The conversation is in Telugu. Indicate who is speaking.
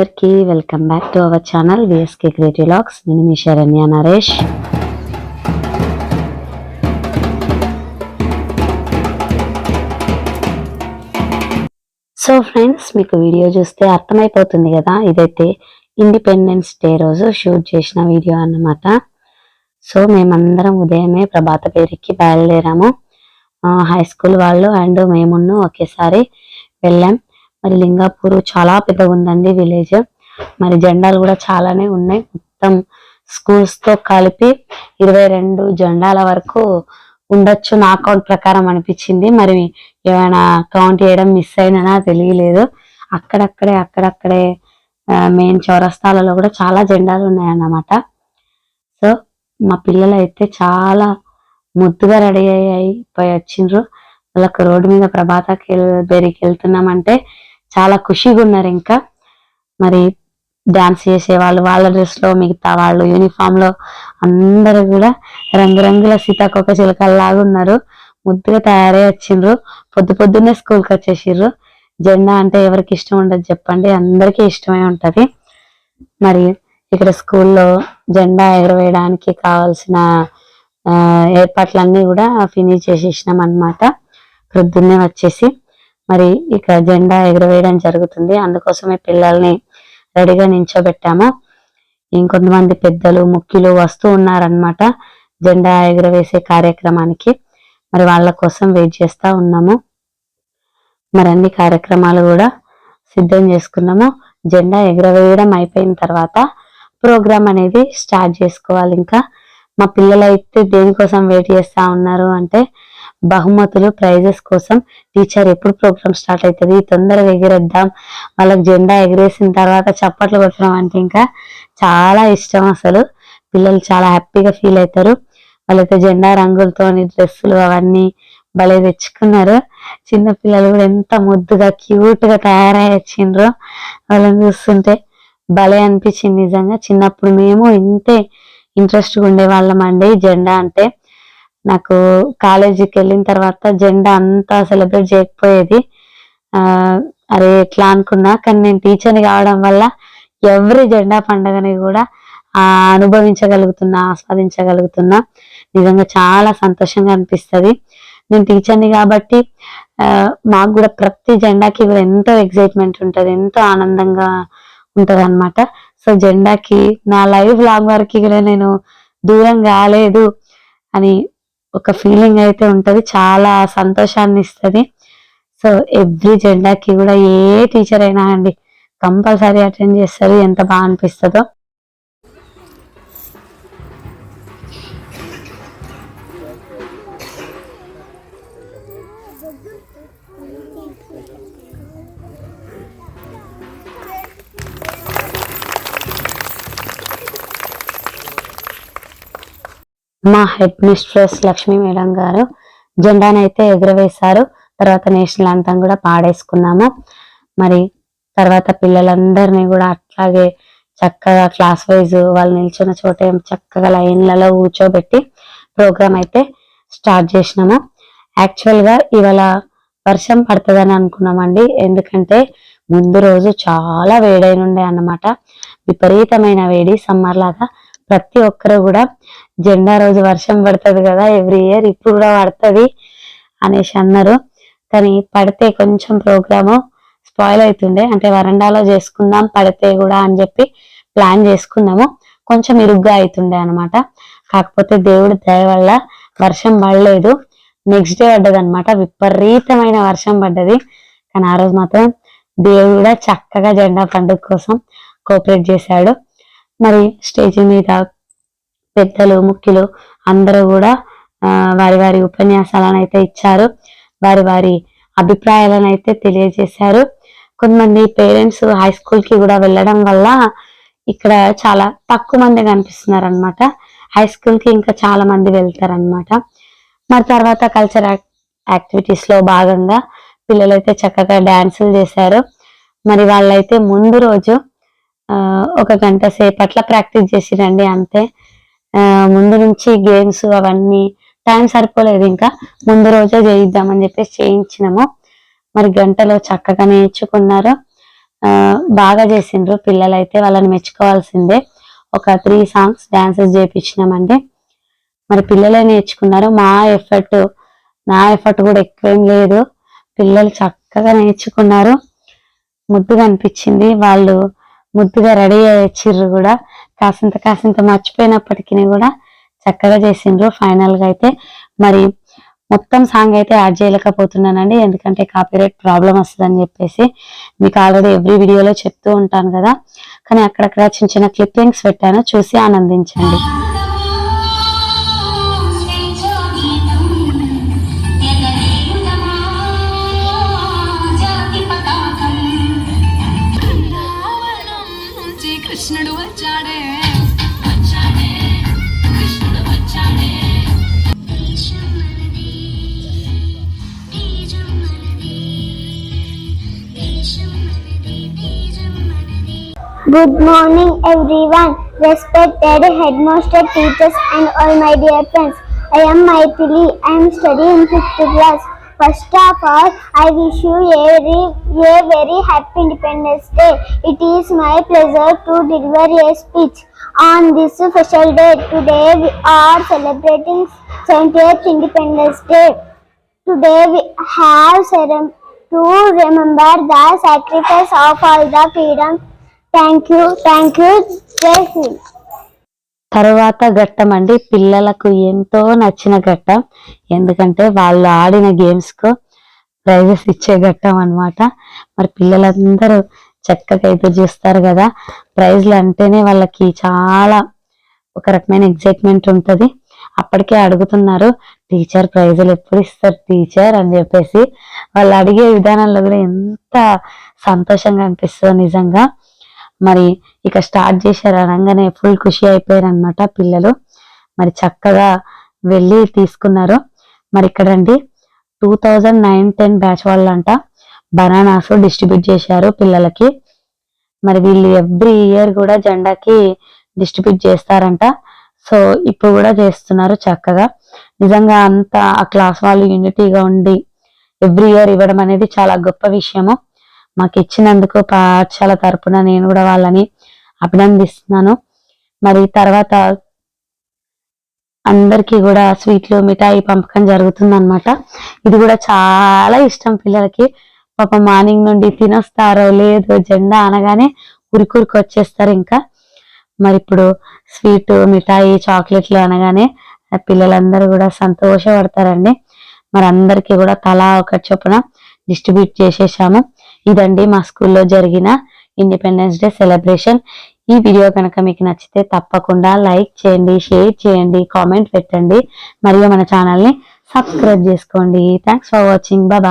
Speaker 1: అందరికీ welcome back to our channel VSK creative lacks నేను మీ శరణ్య నరేష్. సో ఫ్రెండ్స్ మీకు వీడియో చూస్తే అర్థమైపోతుంది కదా? ఇదైతే ఇండిపెండెన్స్ డే రోజు షూట్ చేసిన వీడియో అన్నమాట. సో మేమందరం ఉదయమే ప్రభాత పేరుకి బయలుదేరాము. హై స్కూల్ వాళ్ళు అండ్ మేమున్న ఒకేసారి వెళ్ళాం. మరి లింగాపూర్ చాలా పెద్దగా ఉందండి విలేజ్. మరి జెండాలు కూడా చాలానే ఉన్నాయి. మొత్తం స్కూల్స్తో కలిపి ఇరవై రెండు జెండాల వరకు ఉండొచ్చు నా అకౌంట్ ప్రకారం అనిపించింది. మరి ఏమైనా కౌంట్ చేయడం మిస్ అయినా తెలియలేదు. అక్కడక్కడే అక్కడక్కడే మెయిన్ చౌరస్తాలలో కూడా చాలా జెండాలు ఉన్నాయన్నమాట. సో మా పిల్లలు అయితే చాలా ముద్దుగా రెడీ అయ్యి పోయి వచ్చిండ్రు. వాళ్ళకి రోడ్డు మీద ప్రభాతకి బేరికి వెళ్తున్నామంటే చాలా ఖుషిగా ఉన్నారు ఇంకా. మరి డాన్స్ చేసే వాళ్ళు వాళ్ళ డ్రెస్లో మిగతా వాళ్ళు యూనిఫామ్లో అందరూ కూడా రంగురంగుల సీతాకొక చిలకల్లాగా ఉన్నారు ముద్దుగా తయారై వచ్చిండ్రు. పొద్దు పొద్దున్నే స్కూల్కి వచ్చేసిర్రు. జెండా అంటే ఎవరికి ఇష్టం ఉండదు చెప్పండి. అందరికీ ఇష్టమే ఉంటుంది. మరి ఇక్కడ స్కూల్లో జెండా ఎగరవేయడానికి కావాల్సిన ఏర్పాట్లన్నీ కూడా ఫినిష్ చేసేసినాం అన్నమాట ప్రొద్దున్నే వచ్చేసి. మరి ఇక జెండా ఎగరవేయడం జరుగుతుంది. అందుకోసమే పిల్లల్ని రెడీగా నించోబెట్టాము ఇంకొంతమంది పెద్దలు ముఖ్యులు వస్తూ ఉన్నారనమాట జెండా ఎగరవేసే కార్యక్రమానికి. మరి వాళ్ళ కోసం వెయిట్ చేస్తా ఉన్నాము. మరి అన్ని కార్యక్రమాలు కూడా సిద్ధం చేసుకున్నాము. జెండా ఎగరవేయడం అయిపోయిన తర్వాత ప్రోగ్రామ్ అనేది స్టార్ట్ చేసుకోవాలి ఇంకా. మా పిల్లలు అయితే దేనికోసం వెయిట్ చేస్తా ఉన్నారు అంటే బహుమతులు ప్రైజెస్ కోసం టీచర్ ఎప్పుడు ప్రోగ్రామ్ స్టార్ట్ అవుతుంది? తొందరగా ఎగిరేద్దాం. వాళ్ళకి జెండా ఎగిరేసిన తర్వాత చప్పట్లు కొట్టడం అంటే ఇంకా చాలా ఇష్టం అసలు. పిల్లలు చాలా హ్యాపీగా ఫీల్ అవుతారు. వాళ్ళైతే జెండా రంగులతోని డ్రెస్సులు అవన్నీ భలే తెచ్చుకున్నారు. చిన్న పిల్లలు కూడా ఎంత ముద్దుగా క్యూట్గా తయారై వచ్చిండ్రు వాళ్ళని చూస్తుంటే భలే అనిపించింది నిజంగా. చిన్నప్పుడు మేము ఇంతే ఇంట్రెస్ట్గా ఉండే వాళ్ళం అండి జెండా అంటే. నాకు కాలేజీకి వెళ్ళిన తర్వాత జెండా అంతా సెలబ్రేట్ చేయకపోయేది. అరే ఎట్లా అనుకున్నా కానీ నేను టీచర్ని కావడం వల్ల ఎవరి జెండా పండుగని కూడా అనుభవించగలుగుతున్నా ఆస్వాదించగలుగుతున్నా నిజంగా చాలా సంతోషంగా అనిపిస్తుంది. నేను టీచర్ని కాబట్టి మాకు కూడా ప్రతి జెండాకి కూడా ఎంతో ఎగ్జైట్మెంట్ ఉంటుంది ఎంతో ఆనందంగా ఉంటుంది అనమాట సో జెండాకి నా లైఫ్ లాంగ్ వరకు కూడా నేను దూరం కాలేదు అని ఒక ఫీలింగ్ అయితే ఉంటుంది. చాలా సంతోషాన్ని ఇస్తుంది సో ఎవ్రీ జెండాకి కూడా ఏ టీచర్ అయినా అండి కంపల్సరీ అటెండ్ చేస్తారు. ఎంత బాగా అనిపిస్తుందో. మా హెడ్ మిస్ట్రెస్ లక్ష్మీ మేడం గారు జెండానైతే ఎగురవేశారు. తర్వాత నేషనల్ అంతం కూడా పాడేసుకున్నాము. మరి తర్వాత పిల్లలందరినీ కూడా అట్లాగే చక్కగా క్లాస్ వైజ్ వాళ్ళు నిల్చున్న చోట చక్కగా లైన్లలో కూర్చోబెట్టి ప్రోగ్రామ్ అయితే స్టార్ట్ చేసినాము. యాక్చువల్గా ఇవాళ వర్షం పడుతుందని అనుకున్నామండి. ఎందుకంటే ముందు రోజు చాలా వేడైన ఉండే అన్నమాట. విపరీతమైన వేడి సమ్మర్ లాగా ప్రతి ఒక్కరు కూడా జెండా రోజు వర్షం పడుతుంది కదా ఎవ్రీ ఇయర్ ఇప్పుడు కూడా పడుతుంది అనేసి అన్నారు. కానీ పడితే కొంచెం ప్రోగ్రాము స్పాయిల్ అవుతుండే. అంటే వరండాలో చేసుకుందాం పడితే కూడా అని చెప్పి ప్లాన్ చేసుకున్నాము. కొంచెం ఇరుగ్గా అవుతుండే అన్నమాట. కాకపోతే దేవుడి దయ వల్ల వర్షం పడలేదు. నెక్స్ట్ డే పడ్డది అనమాట విపరీతమైన వర్షం పడ్డది. కానీ ఆ రోజు మాత్రం దేవుడు కూడా చక్కగా జెండా పండుగ కోసం కోఆపరేట్ చేశాడు. మరి స్టేజ్ మీద పెద్దలు ముఖ్యులు అందరూ కూడా వారి వారి ఉపన్యాసాలను అయితే ఇచ్చారు. వారి వారి అభిప్రాయాలను అయితే తెలియజేశారు. కొంతమంది పేరెంట్స్ హై స్కూల్కి కూడా వెళ్ళడం వల్ల ఇక్కడ చాలా తక్కువ మంది కనిపిస్తున్నారు అనమాట హై స్కూల్కి ఇంకా చాలా మంది వెళ్తారనమాట మరి తర్వాత కల్చర్ యాక్టివిటీస్లో భాగంగా పిల్లలైతే చక్కగా డ్యాన్సులు చేశారు. మరి వాళ్ళైతే ముందు రోజు ఒక గంట సేపట్ల ప్రాక్టీస్ చేసిరండి అంతే. ముందు నుంచి గేమ్స్ అవన్నీ టైం సరిపోలేదు ఇంకా. ముందు రోజే చేయిద్దామని చెప్పేసి చేయించినాము. మరి గంటలో చక్కగా నేర్చుకున్నారు. బాగా చేసిండ్రు. పిల్లలైతే వాళ్ళని మెచ్చుకోవాల్సిందే. ఒక త్రీ సాంగ్స్ డాన్సెస్ చేపించినామండి. మరి పిల్లలే నేర్చుకున్నారు. మా ఎఫర్ట్ నా ఎఫర్ట్ కూడా ఎక్కువేం లేదు. పిల్లలు చక్కగా నేర్చుకున్నారు. ముద్దుగా అనిపించింది. వాళ్ళు ముద్దుగా రెడీ అయ్యొచ్చిర్రు కూడా. కాసింత కాసింత మర్చిపోయినప్పటికీ కూడా చక్కగా చేసిండ్రు. ఫైనల్గా అయితే మరి మొత్తం సాంగ్ అయితే యాడ్ చేయలేకపోతున్నానండి. ఎందుకంటే కాపీరైట్ ప్రాబ్లం వస్తుందని చెప్పేసి మీకు ఆల్రెడీ ఎవ్రీ వీడియోలో చెప్తూ ఉంటాను కదా. కానీ అక్కడక్కడ చిన్న చిన్న క్లిప్పింగ్స్ పెట్టాను. చూసి ఆనందించండి.
Speaker 2: Good morning, everyone. Respected headmaster, teachers, and all my dear friends. I am Maithili. I am studying in fifth class. First of all, I wish you a very, a very happy Independence Day. It is my pleasure to deliver a speech on this special day. Today we are celebrating 70th Independence Day. Today we have to remember the sacrifice of all the freedom. Thank you thank you Jai
Speaker 1: ఘట్టం అండి. పిల్లలకు ఎంతో నచ్చిన ఘట్టం. ఎందుకంటే వాళ్ళు ఆడిన గేమ్స్కు ప్రైజెస్ ఇచ్చే ఘట్టం అన్నమాట. మరి పిల్లలందరూ చక్కగా అయితే చూస్తారు కదా. ప్రైజ్లు అంటేనే వాళ్ళకి చాలా ఒక రకమైన ఎగ్జైట్మెంట్ ఉంటుంది. అప్పటికే అడుగుతున్నారు టీచర్ ప్రైజులు ఎప్పుడు ఇస్తారు టీచర్? అని చెప్పేసి. వాళ్ళు అడిగే విధానంలో కూడా ఎంత సంతోషంగా అనిపిస్తుందో నిజంగా. మరి ఇక స్టార్ట్ చేశారు అనగానే ఫుల్ ఖుషి అయిపోయారనమాట పిల్లలు. మరి చక్కగా వెళ్ళి తీసుకున్నారు. మరి ఇక్కడండి two thousand nine ten batch వాళ్ళంట bananas distribute చేశారు పిల్లలకి. మరి వీళ్ళు ఎవ్రీ ఇయర్ కూడా జెండాకి డిస్ట్రిబ్యూట్ చేస్తారంట. సో ఇప్పుడు కూడా చేస్తున్నారు చక్కగా. నిజంగా అంత ఆ క్లాస్ వాళ్ళు యూనిటీగా ఉండి ఎవ్రీ ఇయర్ ఇవ్వడం అనేది చాలా గొప్ప విషయము. మాకు ఇచ్చినందుకు పాఠశాల తరపున నేను కూడా వాళ్ళని అభినందిస్తున్నాను. మరి తర్వాత అందరికీ కూడా స్వీట్లు మిఠాయి పంపకం జరుగుతుంది అనమాట ఇది కూడా చాలా ఇష్టం పిల్లలకి. పాప మార్నింగ్ నుండి తినొస్తారో లేదో జెండా అనగానే ఉరికురికి వచ్చేస్తారు ఇంకా. మరి ఇప్పుడు స్వీట్ మిఠాయి చాక్లెట్లు అనగానే పిల్లలందరూ కూడా సంతోషపడతారండి. మరి అందరికీ కూడా తలా ఒక చొప్పున డిస్ట్రిబ్యూట్ చేసేసాము. ఇదండి మా స్కూల్లో జరిగిన ఇండిపెండెన్స్ డే సెలబ్రేషన్ ఈ వీడియో కనుక మీకు నచ్చితే తప్పకుండా లైక్ చేయండి షేర్ చేయండి కామెంట్ పెట్టండి. మరియు మన ఛానల్ని సబ్స్క్రైబ్ చేసుకోండి. Thanks for watching Baba